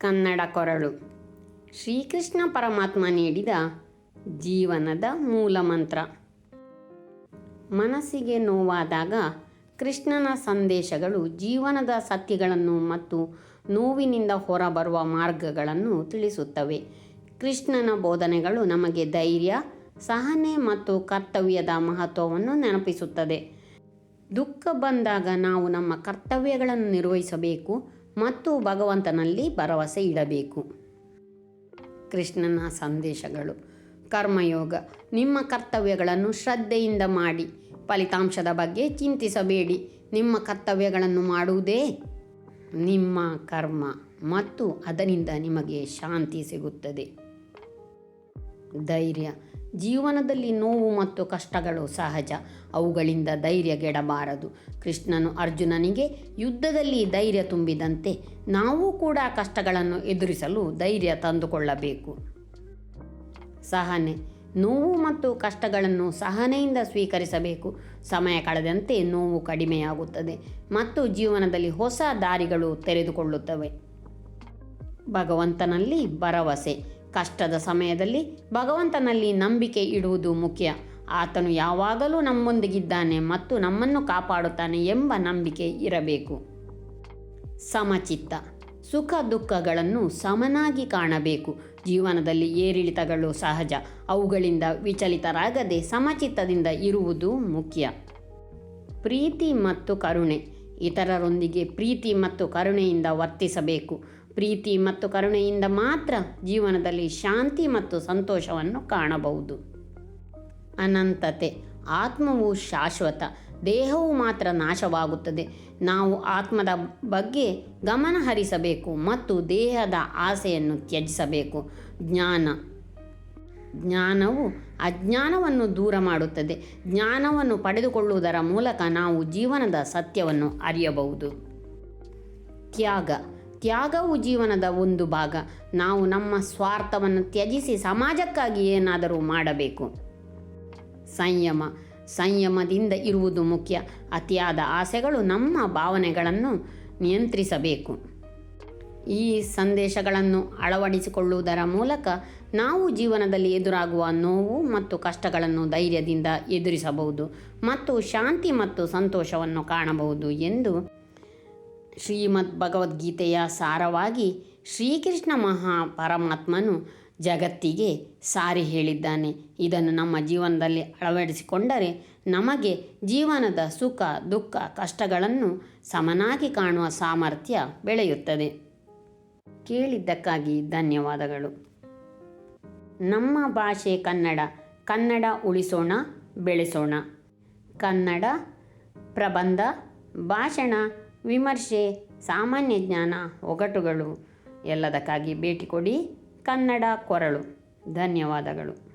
ಕನ್ನಡ ಕೊರಳು. ಶ್ರೀಕೃಷ್ಣ ಪರಮಾತ್ಮ ನೀಡಿದ ಜೀವನದ ಮೂಲ ಮಂತ್ರ. ಮನಸ್ಸಿಗೆ ನೋವಾದಾಗ ಕೃಷ್ಣನ ಸಂದೇಶಗಳು ಜೀವನದ ಸತ್ಯಗಳನ್ನು ಮತ್ತು ನೋವಿನಿಂದ ಹೊರಬರುವ ಮಾರ್ಗಗಳನ್ನು ತಿಳಿಸುತ್ತವೆ. ಕೃಷ್ಣನ ಬೋಧನೆಗಳು ನಮಗೆ ಧೈರ್ಯ, ಸಹನೆ ಮತ್ತು ಕರ್ತವ್ಯದ ಮಹತ್ವವನ್ನು ನೆನಪಿಸುತ್ತದೆ. ದುಃಖ ಬಂದಾಗ ನಾವು ನಮ್ಮ ಕರ್ತವ್ಯಗಳನ್ನು ನಿರ್ವಹಿಸಬೇಕು ಮತ್ತು ಭಗವಂತನಲ್ಲಿ ಭರವಸೆ ಇಡಬೇಕು. ಕೃಷ್ಣನ ಸಂದೇಶಗಳು. ಕರ್ಮಯೋಗ. ನಿಮ್ಮ ಕರ್ತವ್ಯಗಳನ್ನು ಶ್ರದ್ಧೆಯಿಂದ ಮಾಡಿ. ಫಲಿತಾಂಶದ ಬಗ್ಗೆ ಚಿಂತಿಸಬೇಡಿ. ನಿಮ್ಮ ಕರ್ತವ್ಯಗಳನ್ನು ಮಾಡುವುದೇ ನಿಮ್ಮ ಕರ್ಮ ಮತ್ತು ಅದರಿಂದ ನಿಮಗೆ ಶಾಂತಿ ಸಿಗುತ್ತದೆ. ಧೈರ್ಯ. ಜೀವನದಲ್ಲಿ ನೋವು ಮತ್ತು ಕಷ್ಟಗಳು ಸಹಜ. ಅವುಗಳಿಂದ ಧೈರ್ಯಗೆಡಬಾರದು ಕೃಷ್ಣನು ಅರ್ಜುನನಿಗೆ ಯುದ್ಧದಲ್ಲಿ ಧೈರ್ಯ ತುಂಬಿದಂತೆ ನಾವು ಕೂಡ ಕಷ್ಟಗಳನ್ನು ಎದುರಿಸಲು ಧೈರ್ಯ ತಂದುಕೊಳ್ಳಬೇಕು. ಸಹನೆ. ನೋವು ಮತ್ತು ಕಷ್ಟಗಳನ್ನು ಸಹನೆಯಿಂದ ಸ್ವೀಕರಿಸಬೇಕು. ಸಮಯ ಕಳೆದಂತೆ ನೋವು ಕಡಿಮೆಯಾಗುತ್ತದೆ ಮತ್ತು ಜೀವನದಲ್ಲಿ ಹೊಸ ದಾರಿಗಳು ತೆರೆದುಕೊಳ್ಳುತ್ತವೆ. ಭಗವಂತನಲ್ಲಿ ಭರವಸೆ. ಕಷ್ಟದ ಸಮಯದಲ್ಲಿ ಭಗವಂತನಲ್ಲಿ ನಂಬಿಕೆ ಇಡುವುದು ಮುಖ್ಯ. ಆತನು ಯಾವಾಗಲೂ ನಮ್ಮೊಂದಿಗಿದ್ದಾನೆ ಮತ್ತು ನಮ್ಮನ್ನು ಕಾಪಾಡುತ್ತಾನೆ ಎಂಬ ನಂಬಿಕೆ ಇರಬೇಕು. ಸಮಚಿತ್ತ. ಸುಖ ದುಃಖಗಳನ್ನು ಸಮನಾಗಿ ಕಾಣಬೇಕು. ಜೀವನದಲ್ಲಿ ಏರಿಳಿತಗಳು ಸಹಜ. ಅವುಗಳಿಂದ ವಿಚಲಿತರಾಗದೆ ಸಮಚಿತ್ತದಿಂದ ಇರುವುದು ಮುಖ್ಯ. ಪ್ರೀತಿ ಮತ್ತು ಕರುಣೆ. ಇತರರೊಂದಿಗೆ ಪ್ರೀತಿ ಮತ್ತು ಕರುಣೆಯಿಂದ ವರ್ತಿಸಬೇಕು. ಪ್ರೀತಿ ಮತ್ತು ಕರುಣೆಯಿಂದ ಮಾತ್ರ ಜೀವನದಲ್ಲಿ ಶಾಂತಿ ಮತ್ತು ಸಂತೋಷವನ್ನು ಕಾಣಬಹುದು. ಅನಂತತೆ. ಆತ್ಮವು ಶಾಶ್ವತ. ದೇಹವು ಮಾತ್ರ ನಾಶವಾಗುತ್ತದೆ. ನಾವು ಆತ್ಮದ ಬಗ್ಗೆ ಗಮನ ಹರಿಸಬೇಕು ಮತ್ತು ದೇಹದ ಆಸೆಯನ್ನು ತ್ಯಜಿಸಬೇಕು. ಜ್ಞಾನ. ಜ್ಞಾನವು ಅಜ್ಞಾನವನ್ನು ದೂರ ಮಾಡುತ್ತದೆ. ಜ್ಞಾನವನ್ನು ಪಡೆದುಕೊಳ್ಳುವುದರ ಮೂಲಕ ನಾವು ಜೀವನದ ಸತ್ಯವನ್ನು ಅರಿಯಬಹುದು. ತ್ಯಾಗ. ತ್ಯಾಗವು ಜೀವನದ ಒಂದು ಭಾಗ. ನಾವು ನಮ್ಮ ಸ್ವಾರ್ಥವನ್ನು ತ್ಯಜಿಸಿ ಸಮಾಜಕ್ಕಾಗಿ ಏನಾದರೂ ಮಾಡಬೇಕು. ಸಂಯಮ. ಸಂಯಮದಿಂದ ಇರುವುದು ಮುಖ್ಯ. ಅತಿಯಾದ ಆಸೆಗಳು ನಮ್ಮ ಭಾವನೆಗಳನ್ನು ನಿಯಂತ್ರಿಸಬೇಕು. ಈ ಸಂದೇಶಗಳನ್ನು ಅಳವಡಿಸಿಕೊಳ್ಳುವುದರ ಮೂಲಕ ನಾವು ಜೀವನದಲ್ಲಿ ಎದುರಾಗುವ ನೋವು ಮತ್ತು ಕಷ್ಟಗಳನ್ನು ಧೈರ್ಯದಿಂದ ಎದುರಿಸಬಹುದು ಮತ್ತು ಶಾಂತಿ ಮತ್ತು ಸಂತೋಷವನ್ನು ಕಾಣಬಹುದು ಎಂದು ಶ್ರೀಮದ್ ಭಗವದ್ಗೀತೆಯ ಸಾರವಾಗಿ ಶ್ರೀಕೃಷ್ಣ ಮಹಾ ಪರಮಾತ್ಮನು ಜಗತ್ತಿಗೆ ಸಾರಿ ಹೇಳಿದ್ದಾನೆ. ಇದನ್ನು ನಮ್ಮ ಜೀವನದಲ್ಲಿ ಅಳವಡಿಸಿಕೊಂಡರೆ ನಮಗೆ ಜೀವನದ ಸುಖ, ದುಃಖ, ಕಷ್ಟಗಳನ್ನು ಸಮನಾಗಿ ಕಾಣುವ ಸಾಮರ್ಥ್ಯ ಬೆಳೆಯುತ್ತದೆ. ಕೇಳಿದ್ದಕ್ಕಾಗಿ ಧನ್ಯವಾದಗಳು. ನಮ್ಮ ಭಾಷೆ ಕನ್ನಡ. ಕನ್ನಡ ಉಳಿಸೋಣ, ಬೆಳೆಸೋಣ. ಕನ್ನಡ ಪ್ರಬಂಧ, ಭಾಷಣ. ವಿಮರ್ಶೆ ಸಾಮಾನ್ಯ ಜ್ಞಾನ ಒಗಟುಗಳು ಎಲ್ಲದಕ್ಕಾಗಿ ಭೇಟಿ ಕೊಡಿ ಕನ್ನಡ ಕೊರಳು. ಧನ್ಯವಾದಗಳು.